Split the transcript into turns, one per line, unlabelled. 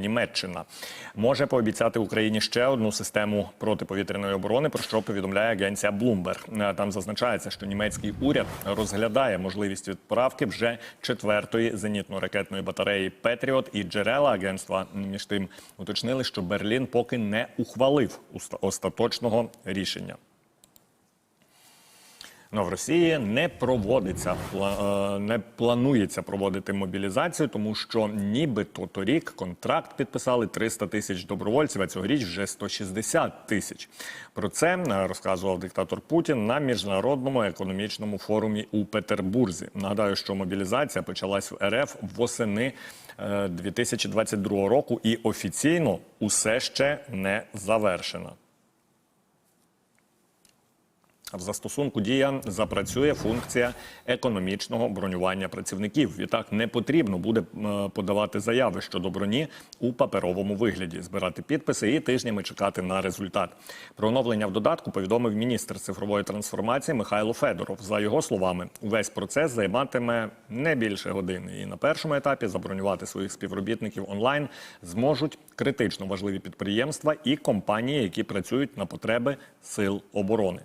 Німеччина може пообіцяти Україні ще одну систему протиповітряної оборони, про що повідомляє агенція Bloomberg. Е, Там зазначається, що німецький уряд розглядає можливість відправки вже четвертої зенітно-ракетної батареї Петріот і джерела агентства між тим уточнили, що Берлін поки не ухвалив остаточного рішення. Ну, в Росії не проводиться е, не планується проводити мобілізацію, тому що нібито торік контракт підписали 300 тисяч добровольців, а цьогоріч вже 160 тисяч. Про це е, розказував диктатор Путін на міжнародному економічному форумі у Петербурзі. Нагадаю, що мобілізація почалась в РФ восени е, 2022 року і офіційно усе ще не завершена. В застосунку дія запрацює функція економічного бронювання працівників. Відтак не потрібно буде е, подавати заяви щодо броні у паперовому вигляді, збирати підписи і тижнями чекати на результат. Про оновлення в додатку повідомив міністр цифрової трансформації Михайло Федоров. За його словами, увесь процес займатиме не більше години. І на першому етапі забронювати своїх співробітників онлайн зможуть критично важливі підприємства і компанії, які працюють на потреби сил оборони.